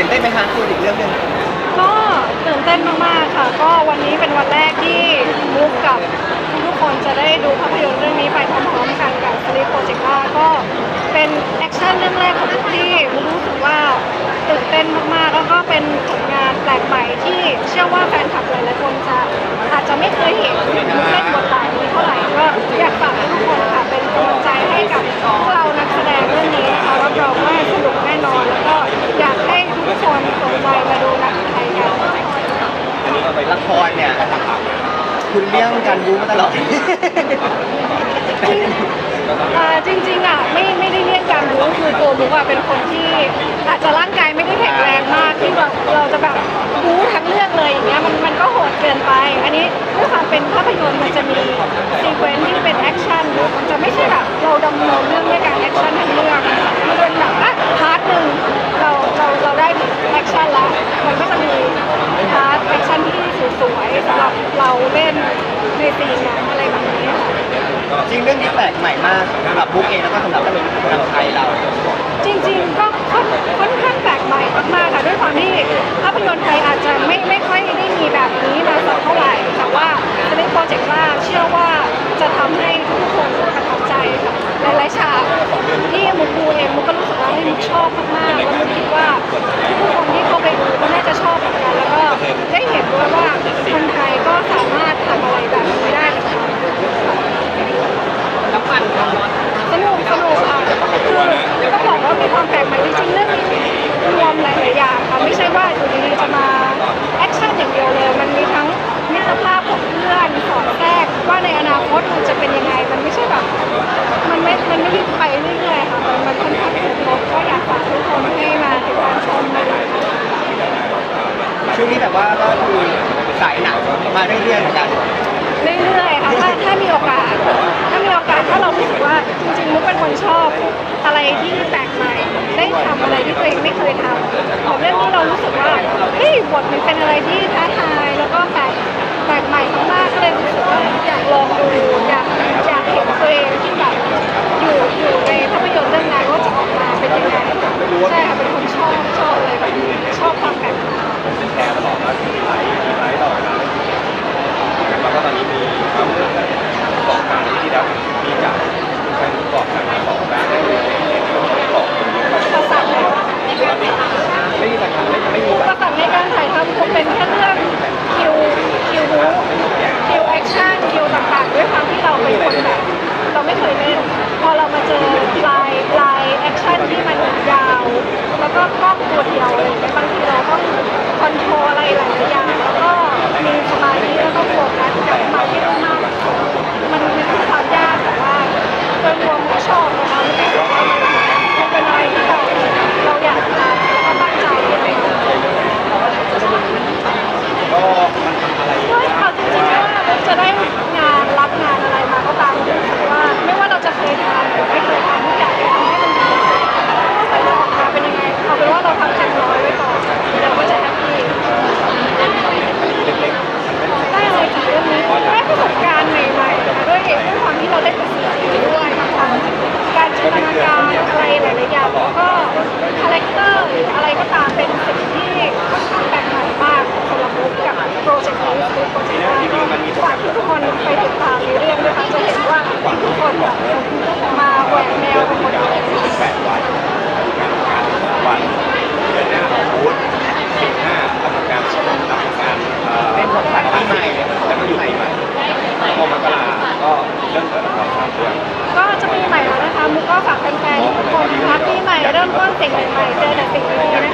ตื่นเต้นไหมคะคุยอีกเรื่องหนึ่งก็ตื่นเต้นมากๆค่ะ ก็วันนี้เป็นวันแรกที่มุกกับทุกคนจะได้ดูภาพยนตร์เรื่องนี้ไปพร้อมๆกันกับสลีโปรเจกต์าก็เป็นแอคชั่นเรื่องแรกของที่มุกรู้สึกว่าตื่นเต้นมากๆ แล้วก็เป็นผลงานแปลกใหม่ที่เชื่อว่าแฟนคลับหลายๆคน คุณเลี่ยงการบู๊มาตลอด อ่าจริงๆอะไม่ไม่ได้เรียกการรู้คือตัวมุกอะเป็นคนที่อาจจะร่างกายไม่ได้แข็งแรงมากที่แบบเราจะแบบรู้ทั้งเรื่องเลยอย่างเงี้ยมันมันก็โหดเกินไป อันนี้ด้วยความเป็นภาพยนตร์มันจะมีซีเควนซ์ที่เป็นแอคชั่นมันจะไม่ใช่แบบเราดำเนินเรื่องด้วยการแอคชั่นทั้งเรื่องมันเป็นแบบอะพาร์ทหนึ่งเราเราเราได้แอคชั่นแล้วมันก็จะมีพาร์ทแอคชั่นที่สวยๆสำหรับเราเล่น ในซีนนั้นอะไรแบบนี้ค่ะจริงเรื่องนี้แปลกใหม่มากสำหรับบุ๊กเองแล้วก็สำหรับทางไทยเรา จริง ๆ ก็ค่อนค่อนข้างแปลกใหม่มากๆค่ะด้วยความ ก็คือสายหนังมาเรื่อยๆเหมือนกันเรื่อยๆค่ะถ้าถ้ามีโอกาส ถ้ามีโอกาสถ้าเรารู้สึกว่าจริงๆมุกเป็นคนชอบอะไรที่แปลกใหม่ได้ทำอะไรที่ตัวเองไม่เคยทำของเรื่องนี้เรารู้สึกว่าเฮ้ยบทมันเป็นอะไรที่ท้าทายแล้วก็แปลกแปลกใหม่มากๆก็เลยรู้สึกว่าอยากลองดูอยากอยากเห็นตัวเองที่แบบอยู่อยู่ในภาพยนตร์เรื่องนั้นว่าจะออกมาเป็นยังไงใช่ค่ะเป็นคนชอบชอบอะไรแบบนี้ชอบความแปลกใหม่ แชร์ตลอดว่ามีไลฟ์มีไลฟ์ต่อนะแล้วก็ตอนนี้มีความเรื่องสองทางที่แล้วมีจากใช้กรอบจากสองด้านกรอบ ประสานแล้ว ไม่มีการไม่ไม่มี อุปสรรคในการถ่ายทำคงเป็นแค่เรื่องคิวคิวบูคิวแอคชั่นคิวต่างๆ ด้วยความที่เราเป็นคนแบบ เราไม่เคยเล่น พอเรามาเจอลายลายแอคชั่นที่มันยาว แล้วก็กล้อง ตัวเดียวอะไรอย่างเงี้ยบางทีเราต้องคอนโทรลอะไรหลายๆอย่างแล้วก็มีสมาธิแล้วก็โฟกัสกับมันให้มากมันมีความยากแต่ว่าโดยรวมก็ชอบนะคะรู้สึกว่ามันมันเป็นอะไรที่เราเราอยากทำแล้วก็ตั้งใจเลยก็มันทำอะไร ก็เอาจริงๆว่าจะได้ ใหม่เริ่มต้นสิ่งใหม่ๆเจอแต่สิ่งดีๆนะคะ